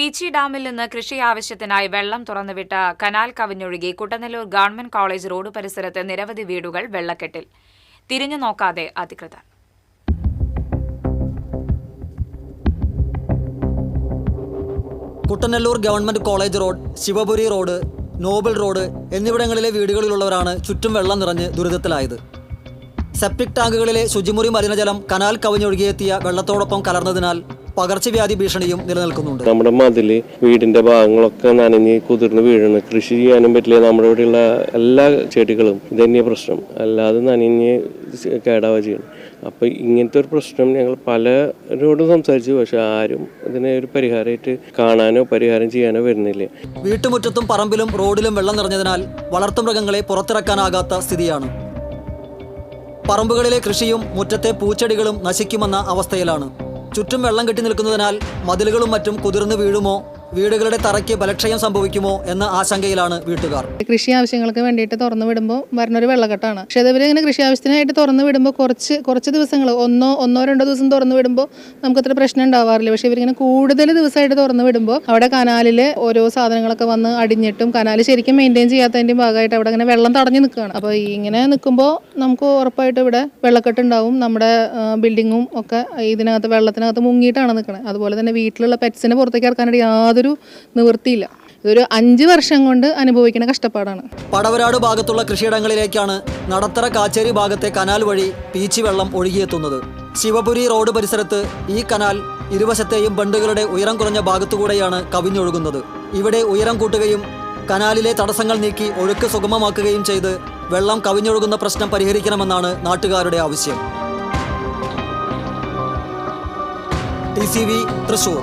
പീച്ചി ഡാമിൽ നിന്ന് കൃഷി ആവശ്യത്തിനായി വെള്ളം തുറന്നുവിട്ട കനാൽ കവിഞ്ഞൊഴുകി കുട്ടനല്ലൂർ ഗവൺമെന്റ് കോളേജ് റോഡ് പരിസരത്ത് നിരവധി വീടുകൾ വെള്ളക്കെട്ടിൽ. തിരിഞ്ഞു നോക്കാതെ അധികൃതർ. Kuttanellur government college road Shivapuri road Nobel road എന്നിവിടങ്ങളിലെ വീടുകളിലുള്ളവരാണ് ചുറ്റും വെള്ളം നിറഞ്ഞ് ദുരിതത്തിലായത്. സെപ്റ്റിക് ടാങ്കുകളിലെ ശുചിമുറി മലിനജലം കനാൽ കവിഞ്ഞൊഴുകിയെത്തിയ വെള്ളത്തോടൊപ്പം കലർന്നതിനാൽ പകർച്ചവ്യാധി ഭീഷണിയും നിലനിൽക്കുന്നുണ്ട്. നമ്മുടെ മതിൽ വീടിന്റെ ഭാഗങ്ങളൊക്കെ നനഞ്ഞ് കുതിർന്ന് വീഴുന്ന കൃഷി ചെയ്യാനും പറ്റില്ല. നമ്മുടെ ഇവിടെയുള്ള എല്ലാ ചെടികളും ഇതന്നെ പ്രശ്നം. അല്ലാതെ നനഞ്ഞ് കേടാവുക ചെയ്യണം. അപ്പോൾ ഇങ്ങനത്തെ ഒരു പ്രശ്നം ഞങ്ങൾ പലരോടും സംസാരിച്ചു. പക്ഷെ ആരും ഇതിനെ ഒരു പരിഹാരമായിട്ട് കാണാനോ പരിഹാരം ചെയ്യാനോ വരുന്നില്ല. വീട്ടുമുറ്റത്തും പറമ്പിലും റോഡിലും വെള്ളം നിറഞ്ഞതിനാൽ വളർത്തുമൃഗങ്ങളെ പുറത്തിറക്കാനാകാത്ത സ്ഥിതിയാണ്. പറമ്പുകളിലെ കൃഷിയും മുറ്റത്തെ പൂച്ചെടികളും നശിക്കുമെന്ന അവസ്ഥയിലാണ്. ചുറ്റും വെള്ളം കെട്ടി നിൽക്കുന്നതിനാൽ മതിലുകളും മറ്റും കുതിർന്നു വീഴുമോ? വീടുകളുടെ തറയ്ക്ക് ബലക്ഷയം സംഭവിക്കുമോ എന്ന ആശങ്കയിലാണ് വീട്ടുകാർ. കൃഷി ആവശ്യങ്ങൾക്ക് വേണ്ടിയിട്ട് തുറന്നു വിടുമ്പോൾ വരുന്നൊരു വെള്ളക്കെട്ടാണ്. പക്ഷേ ഇവർ ഇങ്ങനെ കൃഷി ആവശ്യത്തിനായിട്ട് തുറന്നു വിടുമ്പോൾ കുറച്ച് കുറച്ച് ദിവസങ്ങൾ ഒന്നോ ഒന്നോ രണ്ടോ ദിവസം തുറന്നു വിടുമ്പോൾ നമുക്ക് അത്ര പ്രശ്നം ഉണ്ടാവാറില്ല. പക്ഷേ ഇവരിങ്ങനെ കൂടുതൽ ദിവസമായിട്ട് തുറന്നു വിടുമ്പോൾ അവിടെ കനാലിൽ ഓരോ സാധനങ്ങളൊക്കെ വന്ന് അടിഞ്ഞിട്ടും കനാൽ ശരിക്കും മെയിന്റെയിൻ ചെയ്യാത്തതിന്റെ ഭാഗമായിട്ട് അവിടെ ഇങ്ങനെ വെള്ളം തടഞ്ഞു നിൽക്കുകയാണ്. അപ്പോൾ ഇങ്ങനെ നിൽക്കുമ്പോൾ നമുക്ക് ഉറപ്പായിട്ട് ഇവിടെ വെള്ളക്കെട്ട് ഉണ്ടാവും. നമ്മുടെ ബിൽഡിങ്ങും ഒക്കെ ഇതിനകത്ത് വെള്ളത്തിനകത്ത് മുങ്ങിയിട്ടാണ് നിൽക്കുന്നത് അതുപോലെ തന്നെ വീട്ടിലുള്ള പെറ്റ്സിനെ പുറത്തേക്ക് ഇറക്കാനായിട്ട് യാതൊരു നിവൃത്തിയില്ല. ഇതൊരു അഞ്ച് വർഷം കൊണ്ട് അനുഭവിക്കുന്ന കഷ്ടപ്പാടാണ്. പടവരാട് ഭാഗത്തുള്ള കൃഷിയിടങ്ങളിലേക്കാണ് നടത്തറ കാച്ചേരി ഭാഗത്തെ കനാൽ വഴി പീച്ചി വെള്ളം ഒഴുകിയെത്തുന്നത്. ശിവപുരി റോഡ് പരിസരത്ത് ഈ കനാൽ ഇരുവശത്തെയും ബണ്ടുകളുടെ ഉയരം കുറഞ്ഞ ഭാഗത്തുകൂടെയാണ് കവിഞ്ഞൊഴുകുന്നത്. ഇവിടെ ഉയരം കൂട്ടുകയും കനാലിലെ തടസ്സങ്ങൾ നീക്കി ഒഴുക്ക് സുഗമമാക്കുകയും ചെയ്ത് വെള്ളം കവിഞ്ഞൊഴുകുന്ന പ്രശ്നം പരിഹരിക്കണമെന്നാണ് നാട്ടുകാരുടെ ആവശ്യം. T C V Thrissur.